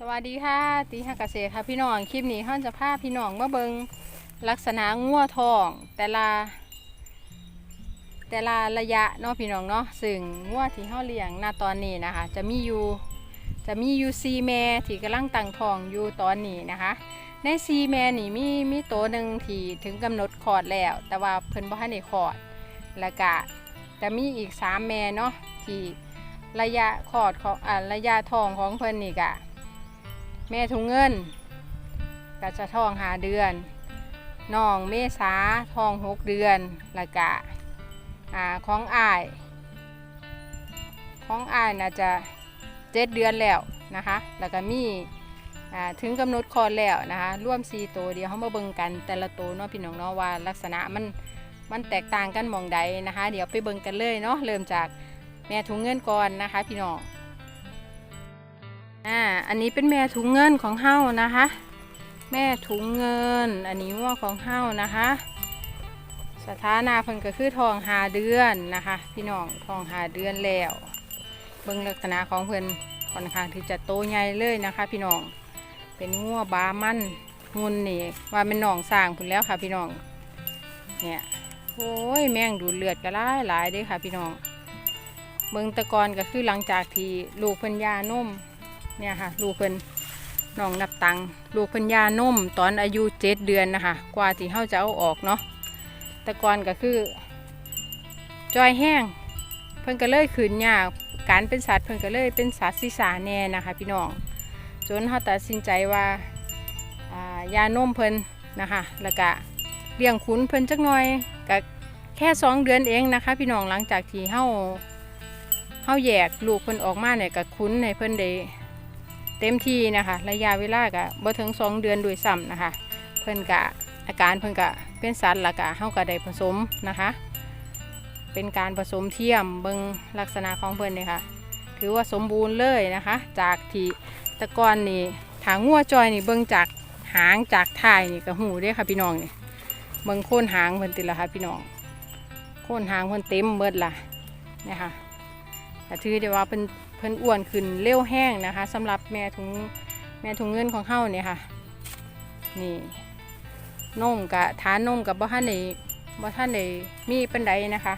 สวัสดีค่ะ ตีหักเกษตรค่ะพี่น้อง คลิปนี้ท่าจะพาพี่น้องมาเบิงลักษณะงัวทอง แต่ละ แต่ละระยะเนาะพี่น้องเนาะซึ่งงัวที่เฮาเลี้ยงณตอนนี้นะคะ จะมีอยู่จะมีอยู่ซีแม่ที่กำลังตั้งทองอยู่ตอนนี้นะคะ ในซีแม่นี่มีมีตัวหนึ่งที่ถึงกำหนดคลอดแล้ว แต่ว่าเพิ่นบ่ทันได้คลอดแล้วก็จะมีอีกสามแม่เนาะที่ระยะคลอดของอ่าระยะทองของเพิ่นนี่ก็ แม่ถุงเงินก็จะทองหาเดือนน้องเมษาทองหกเดือนล้วก็อ่าของอ้ายของอ้ายน่าจะเจ็ดเดือนแล้วนะคะแล้วก็มีอ่าถึงกำหนดคลอดแล้วนะคะร่วม4ตัวเดียวเขามาเบิ่งกันแต่ละตัวเนาะพี่น้องเนาะว่าลักษณะมันมันแตกต่างกันมองใดนะคะ เดี๋ยวไปเบิ่งกันเลยเนาะเริ่มจากแม่ถุงเงินก่อนนะคะ พี่น้อง อ่าอันนี้เป็นแม่ถุงเงินของเฮานะคะ แม่ถุงเงิน อันนี้ว่าของเฮานะคะ สถานะเพิ่นก็คือทองหาเดือนนะคะ พี่น้องทองหาเดือนแล้วเบิ่งลักษณะของเพิ่นค่อนข้างที่จะโตใหญ่เลยนะคะ พี่น้องเป็นงัวบามันงุนนี่ว่าเป็นหนองสร้างพุ่นแล้วค่ะ พี่น้องเนี่ยโอ้ยแมงดูดเลือดก็หลายหลายเด้อค่ะ พี่น้องเบิ่งตะกอนก็คือหลังจากที่ลูกเพิ่นยานม เนี่ยค่ะ ลูกเพิ่นน้องนับตังลูกเพิ่นยานมตอนอายุเจ็ดเดือนนะคะ กว่าที่เฮาจะเอาออกเนาะแต่ก่อนก็คือ จอยแห้ง เพิ่นก็เลยขืนยากการเป็นสัตว์เพิ่นก็เลยเป็นสัตว์ศีสาแน่นะคะ พี่น้องจนเขาตัดสินใจว่าายานมเพิ่นนะคะ แล้วก็เลี้ยงขุนเพิ่นจักหน่อยก็แค่สองเดือนเองนะคะ พี่น้องหลังจากที่เฮาเฮาแยกลูกเพิ่นออกมาเนี่ยก็คุ้นในเพิ่นได้ เต็มที่นะคะ ระยะเวลาก็บ่ถึงสองเดือนโดวยซ้ำนะคะ เพิ่นกะอาการเพิ่นกะเป็นสัตว์ละกะเฮาก็ได้ผสมนะคะ เป็นการผสมเทียมเบิงลักษณะของเพิ่นนี่ค่ะถือว่าสมบูรณ์เลยนะคะ จากที่ตะกอนนี่ถางงัวจอยนี่เบิงจากหางจากท้ายนี่ก็หูเด้ค่ะพี่น้องนี่เบิงโค่นหางเพิ่นติละค่ะพี่น้องโค่นหางเพิ่นเต็มเบิดล่ะเนี่ยค่ะแต่ถือได้ว่าเพิ่น เพิ่นอ้วนขึ้นเร็วแห้งนะคะสำหรับแม่ถุงแม่ถุงเงินของเฮาเนี่ยค่ะนี่นมกับทานนมกับบ่ท่านในบ่ท่านในมีเป็นไดนะคะ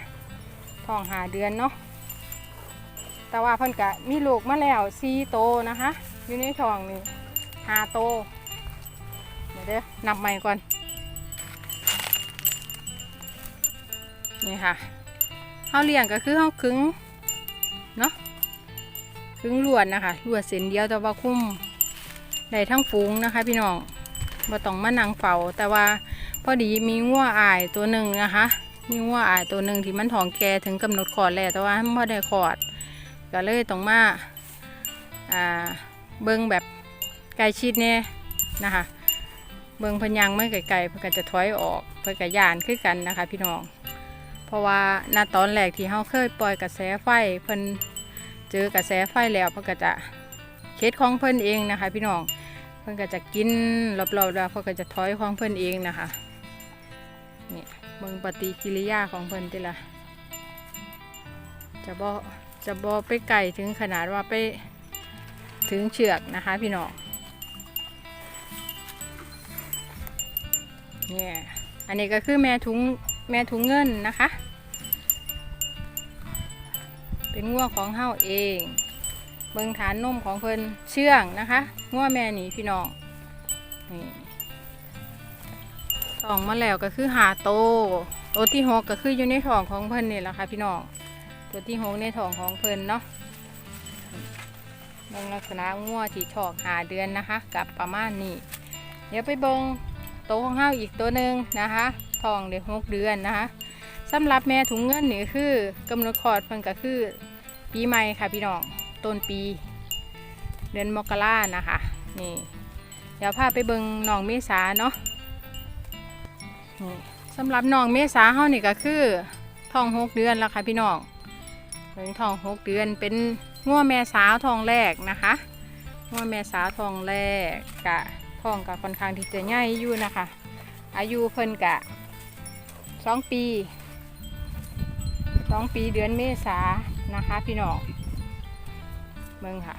ท้องหาเดือนเนาะแต่ว่าเพิ่นกะมีลูกมาแล้วสี่โตนะคะอยู่ในท้องนี่หาโตเดี๋ยวเด้อนับใหม่ก่อนนี่ค่ะเฮาเลี้ยงก็คือเฮาคึงเนาะ คึงลวดนะคะลวดเส้นเดียวแต่ว่าคุ้มได้ทั้งฝูงนะคะ พี่น้องบ่ต้องมานั่งเฝ้าแต่ว่าพอดีมีงัวอายตัวหนึ่งนะคะ มีงัวอายตัวหนึ่งที่มันท้องแก่ถึงกำหนดคอดแล้วแต่ว่ามันบ่ได้คอด ก็เลยต้องมาอ่าเบิ่งแบบใกล้ชิดแน่นะคะ เบิ่งพยังไม่ไกลๆเพิ่นก็จะถอยออกเพิ่นก็ย่านคือกันนะคะ พี่น้อง เพราะว่าณตอนแรกที่เฮาเคยปล่อยกระแสไฟเพิ่น เจอกระแสไฟแล้วเพิ่นก็จะเคสของเพิ่นเองนะคะ พี่น้องเพิ่นก็จะกินรอบๆแล้วเพิ่นก็จะถอยของเพิ่นเองนะคะนี่เบิ่งปฏิกิริยาของเพิ่นติละจะบ่จะบ่ไปไกลถึงขนาดว่าไปถึงเชือกนะคะ พี่น้องเนี่ยอันนี้ก็คือแม่ถุงแม่ถุงเงินนะคะ เป็นงัวของเฮาเอง เบิงฐานนมของเพิ่นเชื่องนะคะงัวแม่หนีพี่น้องนี่ท้องมาแล้วก็คือหาโตตัวที่หกก็คืออยู่ในท้องของเพิ่นนี่แหละค่ะพี่น้องตัวที่หกในท้องของเพิ่นเนาะเบิงลักษณะงัวที่ท้องหาเดือนนะคะ กับประมาณนี้ เดี๋ยวไปเบิ่งโตของเฮาอีกตัวหนึ่งนะคะท้องเด็กหกเดือนนะคะสำหรับแม่ถุงเงินนี่คือกำหนดคลอดเพิ่นก็คือ ปีใหม่ค่ะพี่น้องต้นปี เดือนมกรานะคะนี่เดี๋ยวพาไปเบิงหนองเมษาเนาะนี่สำหรับหนองเมษาเฮานี่ก็คือท้องหกเดือนแล้วค่ะพี่น้องเบิ่งท้องหกเดือนเป็นง่วแม่สาวท้องแรกนะคะง่วแม่สาวท้องแรกกะท้องกะค่อนข้างที่จะใหญ่อยู่นะคะ อายุเพิ่นกะสองปีสองปีเดือนเมษา นะคะ พี่น้องเบิ่งค่ะ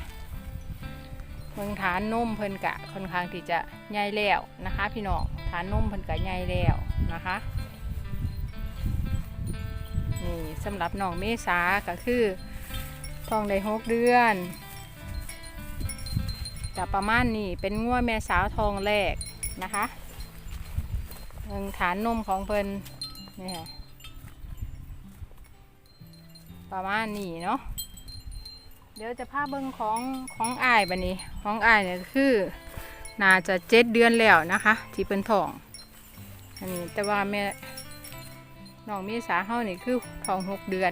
เมืองฐานนมเพิ่นกะค่อนข้างที่จะใหญ่แล้วนะคะ พี่น้องฐานนมเพิ่นกะใหญ่แล้วนะคะนี่สำหรับน้องเมษาก็คือท้องได้หกเดือนจะประมาณนี้เป็นงัวแม่สาวทองแรกนะคะเมืองฐานนมของเพิ่นนี่ค่ะ ประมาณนี้เนาะเดี๋ยวจะพาเบิ้งของของอายบันนี้ของอายเนี่ยคือน่าจะเจ็ดเดือนแล้วนะคะ ที่เป็นทองอันนี้แต่ว่าแม่น้องเมีสาเฮานี่คือทองหกเดือน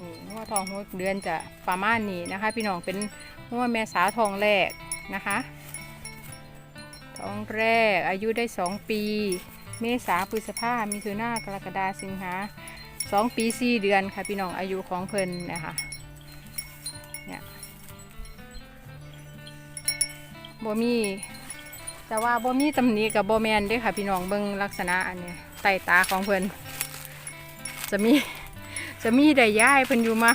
นี่งัวทองหกเดือนจะประมาณนี้นะคะ พี่น้องเป็นงัวแม่สาทองแรกนะคะทองแรกอายุได้สองปี เมษาพฤษภามิถุนากรกฎาสิงหา สองปีสี่เดือนค่ะพี่น้องอายุของเพิ่นนะคะบ่มีแต่ว่าบ่มีตำหนิกับบ่แมนด้อค่ะพี่น้องเบิ่งลักษณะอันเนี้ยใต้ตาของเพิ่นจะมีจะมีได้ย้ายเพิ่นอยู่มา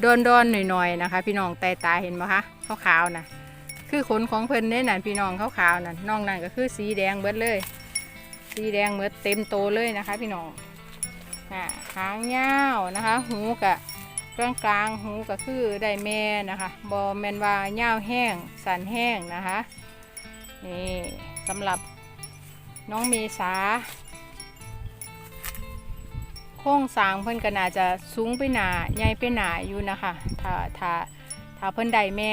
โดนดอนหน่อยๆนะคะ พี่น้องใต้ตาเห็นไหมคะขาวๆนะคือขนของเพิ่นเด้นั่นพี่น้องขาวๆนั่นน้องนั่นก็คือสีแดงเบิดเลย สีแดงเบิดเต็มโตเลยนะคะ พี่น้อง หางยาวนะคะ หูกะกลางกลางหูก็คือได้แม่นะคะบอแมนว่าเง่าวแห้งสันแห้งนะคะนี่สำหรับน้องเมษาโค้งสางเพิ่นก็น่าจะสูงไปหนาใหญ่ไปหนาอยู่นะคะถ้าถ้าถ้าเพิ่นได้แม่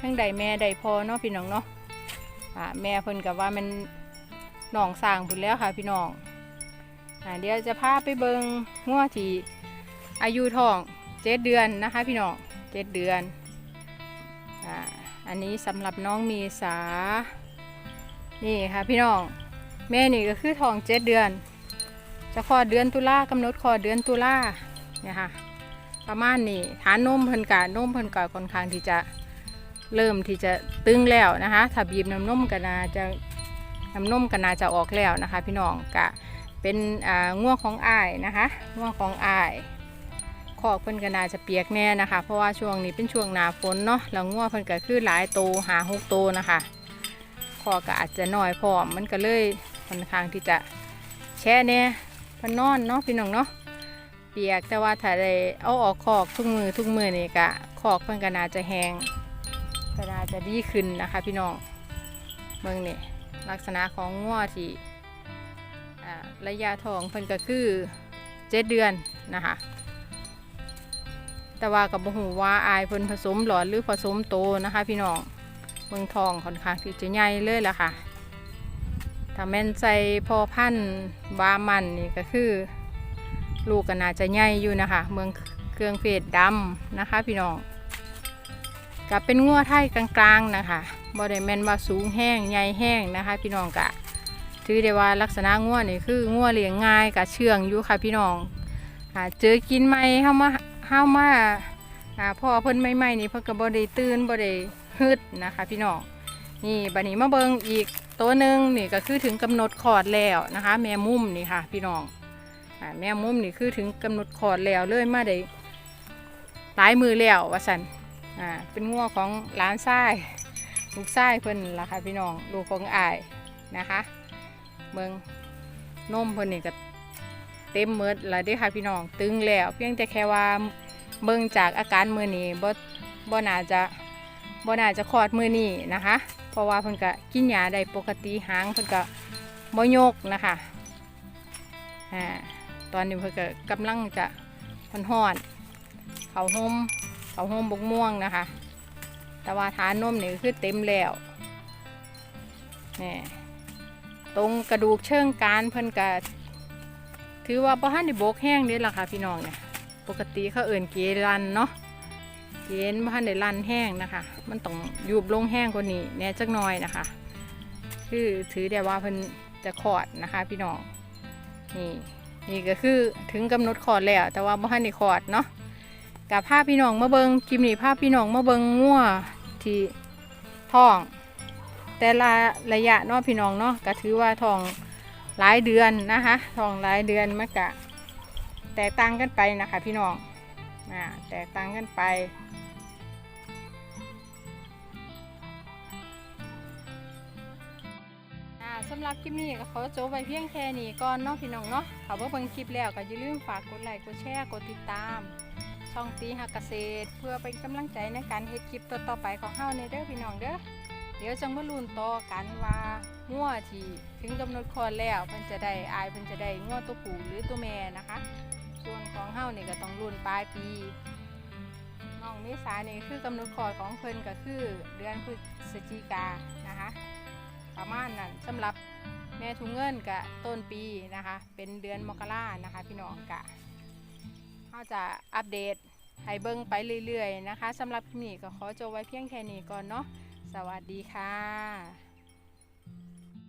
ทั้งได้แม่ไดพอเนาะพี่น้องเนาะอ่าแม่เพิ่นกับว่ามันหนองสางพุ่นแล้วค่ะพี่น้อง เดี๋ยวจะพาไปเบิงงัวที่อายุท้องเจ็ดเดือนนะคะพี่น้องเจ็ดเดือนอ่าอันนี้สำหรับน้องมีสา นี่ค่ะพี่น้องแม่นี่ก็คือท้องเจ็ดเดือน จะคลอดเดือนตุลากำหนดคลอดเดือนตุลาเนี่ยค่ะประมาณนี้ฐานนมเพิ่นกะนมเพิ่นกะค่อนข้างที่จะเริ่มที่จะตึงแล้วนะคะถ้าบีบน้ำนมก็น่าจะน้ำนมก็น่าจะออกแล้วนะคะ พี่น้องกะ เป็นอ่าง่วงของอ้ายนะคะง่วงของอ้ายคอกเพิ่นก็น่าจะเปียกแน่นะคะ เพราะว่าช่วงนี้เป็นช่วงหนาฝนเนาะแล้วงัวงเพิ่นก็คือหลายโตหาหกโตนะคะคอกก็อาจจะน้อยพร้อมมันก็เลยค่อนข้างที่จะแช่เนี่ยเพิ่นนอนเนาะพี่น้องเนาะเปียกแต่ว่าถ้าได้เอาออกคอกทุกมือทุกมือนี่ก็คอกเพิ่นก็น่าจะแห้งก็น่าจะดีขึ้นนะคะ พี่น้องเบิ่งนี่ลักษณะของงัวที่ ระยะทองเพิ่นก็คือเจ็ดเดือนนะคะแต่ว่ากับบหูว่าอายเพิ่นผสมหลอดหรือผสมโตนะคะ พี่น้องเมืองทองค่อนข้างที่จะใหญ่เลยล่ะค่ะถ้าแม่นใส่พอพันธุ์บามันนี่ก็คือ ลูกก็น่าจะใหญ่อยู่นะคะ เมืองเครื่องเฟดดำนะคะ พี่น้องก็เป็นงัวไทยกลางๆนะคะบ่ได้แม่นว่าสูงแห้งใหญ่แห้งนะคะ พี่น้องกะ ถือได้ว่าลักษณะงัวนี่คืองัวเลี้ยงง่ายกะเชื่องอยู่ค่ะพี่น้องอ่าเจอกินไหมเข้ามาเฮามาอ่าพ่อเพิ่นใหม่ๆนี่เพิ่นก็บ่ได้ตื่นบ่ได้ฮึดนะคะพี่น้องนี่บัดนี้มาเบิ่งอีกตัวหนึ่งนี่ก็คือถึงกำหนดคอดแล้วนะคะ แม่มุมนี่ค่ะ พี่น้องอ่าแม่มุมนี่คือถึงกำหนดคอดแล้วเลยมาได้หลายมือแล้วว่าสันอ่าเป็นงัวของหลานชายลูกชายเพิ่นล่ะค่ะพี่น้องลูกของอายนะคะ เบิงนมเพิ่นนี่ก็เต็มเมดแล้วด้ค่ะพี่น้อง ตึงแล้ว เพียงแต่แค่ว่าเบิ่งจากอาการมือนี้บ่บ่น่าจะบ่น่าจะคลอดมือนี้นะคะ เพราะว่าเพิ่นก็กินยาได้ปกติหางเพิ่นก็บ่ยกนะคะอ่าตอนนี้เพิ่นก็กำลังจะมันฮ้อนเขาห่มเขาห่มบกม่วงนะคะ แต่ว่าฐานนมนี่คือเต็มแล้วนี่ ตรงกระดูกเชิงกานเพิ่นก็ถือว่าบ่ทันได้โบกแห้งเด้ล่ะค่ะพี่น้องเนี่ยปกติเขาเอิ่นเกลันเนาะเกนบ่ทันได้ลันแห้งนะคะ มันต้องยุบลงแห้งกว่านี้แน่จักหน่อยนะคะ คือถือได้ว่าเพิ่นจะคลอดนะคะพี่น้องนี่นี่ก็คือถึงกำหนดคลอดแล้วแต่ว่าบ่ทันได้คลอดเนาะกับภาพพี่น้องมาเบิงคลิปนี้ภาพพี่น้องมาเบิงงัวที่ท้อง แต่ละระยะเนาะพี่น้องเนาะก็ถือว่าทองหลายเดือนนะคะทองหลายเดือนมากะแตกต่างกันไปนะคะพี่น้องอ่แตกต่างกันไปสำหรับคลิปนี้ก็ขอจบไปเพียงแค่นี้ก่อนเนาะพี่น้องเนาะถ้าว่าเบิ่งคลิปแล้วก็อย่าลืมฝากกดไลค์กดแชร์กดติดตาม ช่องตีหักเกษตร เพื่อเป็นกำลังใจในการเฮ็ดคลิปต่อๆไปของเฮาในเด้อพี่น้องเด้อ เดี๋ยวจังมาลุ้นต่อกันว่างัวที่ถึงกำหนดคลอดแล้วเพิ่นจะได้อายเพิ่นจะได้งัวตัวผู้หรือตัวแม่นะคะ ส่วนของเฮาเนี่ก็ต้องลุ้นปลายปีน้องเมษานี่คือกำหนดคลอดของเพิ่นก็คือเดือนพฤศจิกานะคะ ประมาณนั้นสำหรับแม่ทุงเงินกะต้นปีนะคะ เป็นเดือนมกรานะคะ พี่น้องกะเราจะอัปเดตให้เบิ่งไปเรื่อยๆนะคะสำหรับคลิปนี้ก็ขอจบไว้เพียงแค่นี้ก่อนเนาะ สวัสดีค่ะ